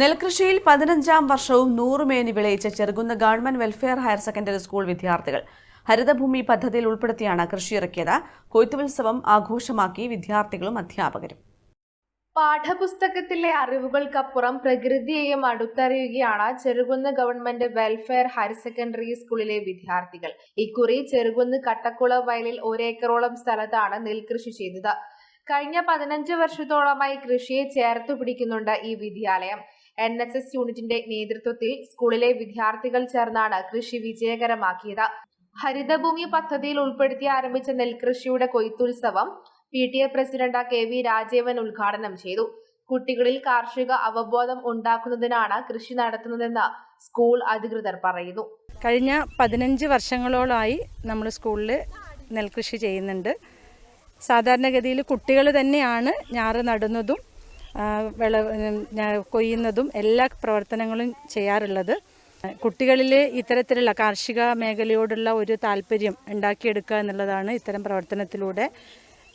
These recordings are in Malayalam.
നെൽകൃഷിയിൽ പതിനഞ്ചാം വർഷവും നൂറുമേനി വിളയിച്ച Cherukunna government welfare higher secondary school വിദ്യാർത്ഥികൾ ഹരിതഭൂമി പദ്ധതിയിൽ ഉൾപ്പെടുത്തിയാണ് കൃഷി ഇറക്കിയത് കൊയ്ത്തുത്സവം ആഘോഷമാക്കി വിദ്യാർത്ഥികളും അധ്യാപകരും. പാഠപുസ്തകത്തിലെ അറിവുകൾക്കപ്പുറം പ്രകൃതിയെയും അടുത്തറിയുകയാണ് Cherukunnu government welfare higher secondary സ്കൂളിലെ വിദ്യാർത്ഥികൾ. ഇക്കുറി ചെറുകുന്ന് കട്ടക്കുള വയലിൽ ഒരേക്കറോളം സ്ഥലത്താണ് നെൽകൃഷി ചെയ്തത്. കഴിഞ്ഞ പതിനഞ്ച് വർഷത്തോളമായി കൃഷിയെ ചേർത്തു പിടിക്കുന്നുണ്ട് ഈ വിദ്യാലയം. എൻ എസ് എസ് യൂണിറ്റിന്റെ നേതൃത്വത്തിൽ സ്കൂളിലെ വിദ്യാർത്ഥികൾ ചേർന്നാണ് കൃഷി വിജയകരമാക്കിയത്. ഹരിതഭൂമി പദ്ധതിയിൽ ഉൾപ്പെടുത്തി ആരംഭിച്ച നെൽകൃഷിയുടെ കൊയ്ത്തുത്സവം P T A president K V Rajeevan ഉദ്ഘാടനം ചെയ്തു. കുട്ടികളിൽ കാർഷിക അവബോധം ഉണ്ടാക്കുന്നതിനാണ് കൃഷി നടത്തുന്നതെന്ന് സ്കൂൾ അധികൃതർ പറയുന്നു. കഴിഞ്ഞ പതിനഞ്ച് വർഷങ്ങളോളമായി നമ്മൾ സ്കൂളിൽ നെൽകൃഷി ചെയ്യുന്നുണ്ട്. സാധാരണഗതിയിൽ കുട്ടികൾ തന്നെയാണ് ഞാറ് നടുന്നതും വിള കൊയ്യുന്നതും എല്ലാ പ്രവർത്തനങ്ങളും ചെയ്യാറുള്ളത്. കുട്ടികളിൽ ഇത്തരത്തിലുള്ള കാർഷിക മേഖലയോടുള്ള ഒരു താല്പര്യം ഉണ്ടാക്കിയെടുക്കുക എന്നുള്ളതാണ് ഇത്തരം പ്രവർത്തനത്തിലൂടെ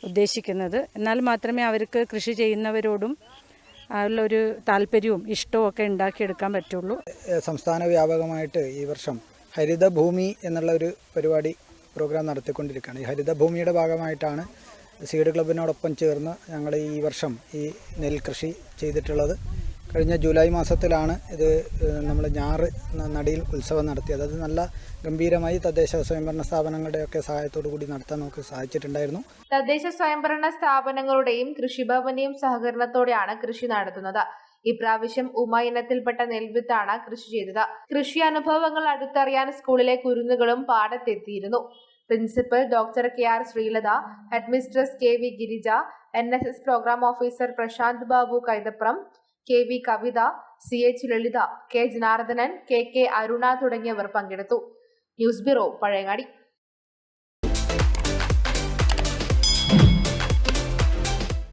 ഉദ്ദേശിക്കുന്നത്. എന്നാൽ മാത്രമേ അവർക്ക് കൃഷി ചെയ്യുന്നവരോടും ഉള്ളൊരു താല്പര്യവും ഇഷ്ടവും ഒക്കെ ഉണ്ടാക്കിയെടുക്കാൻ പറ്റുള്ളൂ. സംസ്ഥാന വ്യാപകമായിട്ട് ഈ വർഷം ഹരിതഭൂമി എന്നുള്ള ഒരു പരിപാടി പ്രോഗ്രാം നടത്തിക്കൊണ്ടിരിക്കുകയാണ്. ഈ ഹരിതഭൂമിയുടെ ഭാഗമായിട്ടാണ് സീഡ് ക്ലബിനോടൊപ്പം ചേർന്ന് ഞങ്ങൾ ഈ വർഷം ഈ നെൽകൃഷി ചെയ്തിട്ടുള്ളത്. കഴിഞ്ഞ ജൂലൈ മാസത്തിലാണ് ഇത് നമ്മൾ ഞാറ് നടിയിൽ ഉത്സവം നടത്തിയത്. അത് നല്ല ഗംഭീരമായി തദ്ദേശ സ്വയംഭരണ സ്ഥാപനങ്ങളുടെയൊക്കെ സഹായത്തോടു കൂടി നടത്താൻ നമുക്ക് സാധിച്ചിട്ടുണ്ടായിരുന്നു. തദ്ദേശ സ്വയംഭരണ സ്ഥാപനങ്ങളുടെയും കൃഷിഭവന്റെയും സഹകരണത്തോടെയാണ് കൃഷി നടത്തുന്നത്. ഇപ്രാവശ്യം ഉമ ഇനത്തിൽപ്പെട്ട നെൽവിത്താണ് കൃഷി ചെയ്തത്. കൃഷി അനുഭവങ്ങൾ അടുത്തറിയാൻ സ്കൂളിലെ കുരുന്നുകളും പാടത്തെത്തിയിരുന്നു. Principal doctor K R Sreelatha headmistress K V Girija N S S programme officer Prasanth Babu Kaithapram K V Kavitha C H Lalitha K Janardhanan K K Aruna തുടങ്ങിയവർ പങ്കെടുത്തു. News bureau Pazhayangadi.